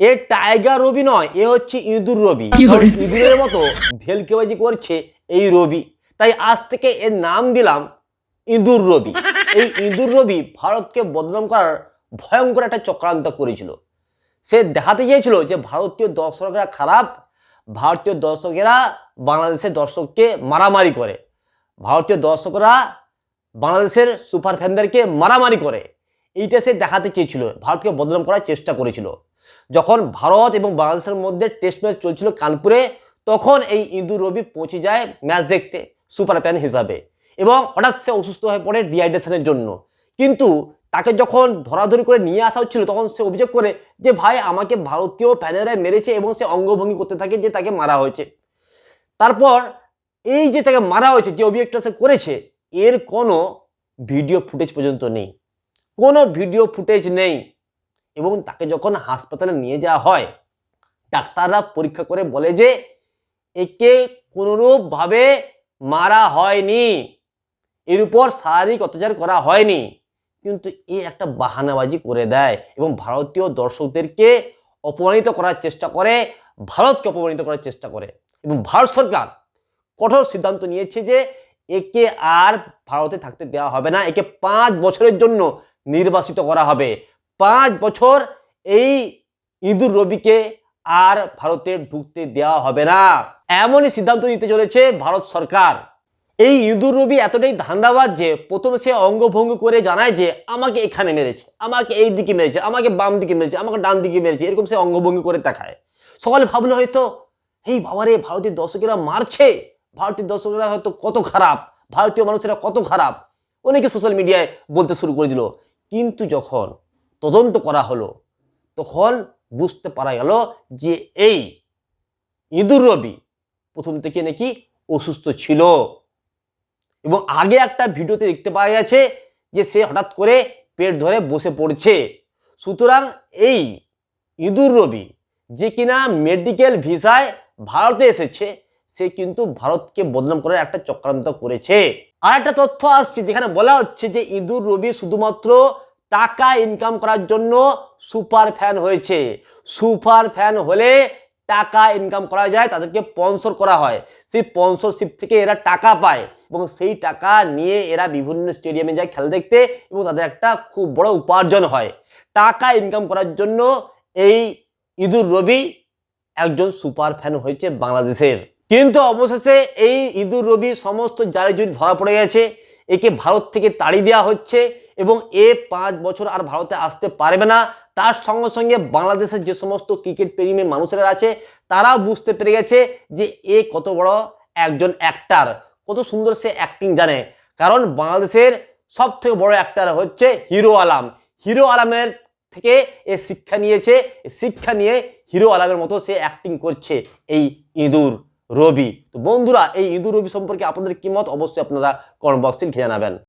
A tiger রবি নয় এ হচ্ছে ইঁদুর রবি। ইঁদুরের মতো ভেলকেবাজি করছে এই রবি। তাই আজ থেকে এর নাম দিলাম ইঁদুর রবি। এই ইঁদুর রবি ভারতকে বদনাম করার ভয়ঙ্কর একটা চক্রান্ত করেছিল। সে দেখাতে চেয়েছিল যে ভারতীয় দর্শকরা খারাপ ভারতীয় দর্শকেরা বাংলাদেশের দর্শককে মারামারি করে। ভারতীয় দর্শকরা বাংলাদেশের সুপার ফ্যানদেরকে মারামারি করে। এইটা সে দেখাতে চেয়েছিল ভারতকে বদনাম করার চেষ্টা করেছিল। যখন ভারত এবং বাংলাদেশের মধ্যে টেস্ট ম্যাচ চলছিল কানপুরে, তখন এই ইঁদুর রবি পৌঁছে যায় ম্যাচ দেখতে সুপার প্যান হিসাবে। এবং হঠাৎ সে অসুস্থ হয়ে পড়ে ডিহাইড্রেশনের জন্য। কিন্তু তাকে যখন ধরাধরি করে নিয়ে আসা হচ্ছিল, তখন সে অভিযোগ করে যে, ভাই, আমাকে ভারতীয় ফ্যানেরা মেরেছে এবং সে অঙ্গভঙ্গি করতে থাকে যে, তাকে মারা হয়েছে। তারপর এই যে, তাকে মারা হয়েছে, যে অভিযোগটা সে করেছে, এর কোনো ভিডিও ফুটেজ পর্যন্ত নেই। কোনো ভিডিও ফুটেজ নেই। এবং তাকে যখন হাসপাতালে নিয়ে যাওয়া হয়, ডাক্তাররা পরীক্ষা করে বলে যে, একে কোনোরূপভাবে মারা হয়নি। এর উপর শারীরিক অত্যাচার করা হয়নি। কিন্তু এ একটা বাহানাবাজি করে দেয় এবং ভারতীয় দর্শকদেরকে অপমানিত করার চেষ্টা করে, ভারতকে অপমানিত করার চেষ্টা করে। এবং ভারত সরকার কঠোর সিদ্ধান্ত নিয়েছে যে, একে আর ভারতে থাকতে দেওয়া হবে না। একে পাঁচ বছরের জন্য নির্বাসিত করা হবে। পাঁচ বছর এই ইঁদুর রবিকে আর ভারতে ঢুকতে দেওয়া হবে না। এমনই সিদ্ধান্ত নিতে চলেছে ভারত সরকার। এই ইঁদুর রবি এতটাই ধান্দাবাদ যে প্রথমে সে অঙ্গভঙ্গ করে জানায় যে, আমাকে এখানে মেরেছে, আমাকে এই দিকে মেরেছে, আমাকে বাম দিকে মেরেছে, আমাকে ডান দিকে মেরেছে। এরকম সে অঙ্গভঙ্গি করে দেখায়। সকালে ভাবলো হয়তো এই বাবারে, ভারতীয় দর্শকেরা মারছে। ভারতীয় দর্শকেরা হয়তো কত খারাপ, ভারতীয় মানুষেরা কত খারাপ। অনেকে সোশ্যাল মিডিয়ায় বলতে শুরু করে দিল। কিন্তু যখন তদন্ত করা হলো, তখন বুঝতে পারা গেল যে এই ইঁদুর রবি প্রথম থেকে নাকি অসুস্থ ছিল। এবং আগে একটা ভিডিওতে দেখতে পাওয়া গেছে যে সে হঠাৎ করে পেট ধরে বসে পড়ছে। সুতরাং এই ইঁদুর রবি যে কিনা মেডিকেল ভিসায় ভারতে এসেছে, সে কিন্তু ভারতকে বদনাম করার একটা চক্রান্ত করেছে। আর একটা তথ্য আসছে যেখানে বলা হচ্ছে যে ইঁদুর রবি শুধুমাত্র টাকা ইনকাম করার জন্য সুপার ফ্যান হয়েছে। সুপার ফ্যান হলে টাকা ইনকাম করা যায়, তাদেরকে স্পন্সর করা হয়। সেই স্পন্সরশিপ থেকে এরা টাকা পায় এবং সেই টাকা নিয়ে এরা বিভিন্ন স্টেডিয়ামে যায় খেলা দেখতে এবং তাদের একটা খুব বড় উপার্জন হয়। টাকা ইনকাম করার জন্য এই ইঁদুর রবি একজন সুপার ফ্যান হয়েছে বাংলাদেশের। কিন্তু অবশেষে এই ইঁদুর রবি সমস্ত জালে জুড়ি ধরা পড়ে গেছে। একে ভারত থেকে তাড়ি দেওয়া হচ্ছে এবং এ পাঁচ বছর আর ভারতে আসতে পারবে না। তার সঙ্গে সঙ্গে বাংলাদেশের যে সমস্ত ক্রিকেট প্রেমী মানুষেরা আছে, তারাও বুঝতে পেরে গেছে যে এ কত বড় একজন অ্যাক্টার কত সুন্দর সে অ্যাক্টিং জানে। কারণ বাংলাদেশের সব থেকে বড় অ্যাক্টার হচ্ছে হিরো আলাম। হিরো আলামের থেকে এ শিক্ষা নিয়েছে শিক্ষা নিয়ে হিরো আলামের মতো সে অ্যাক্টিং করছে এই ইঁদুর। রবি। তো বন্ধুরা, এই ইঁদুর রবি সম্পর্কে আপনাদের কি মত? অবশ্যই আপনারা কমেন্ট বক্সে লিখে জানাবেন।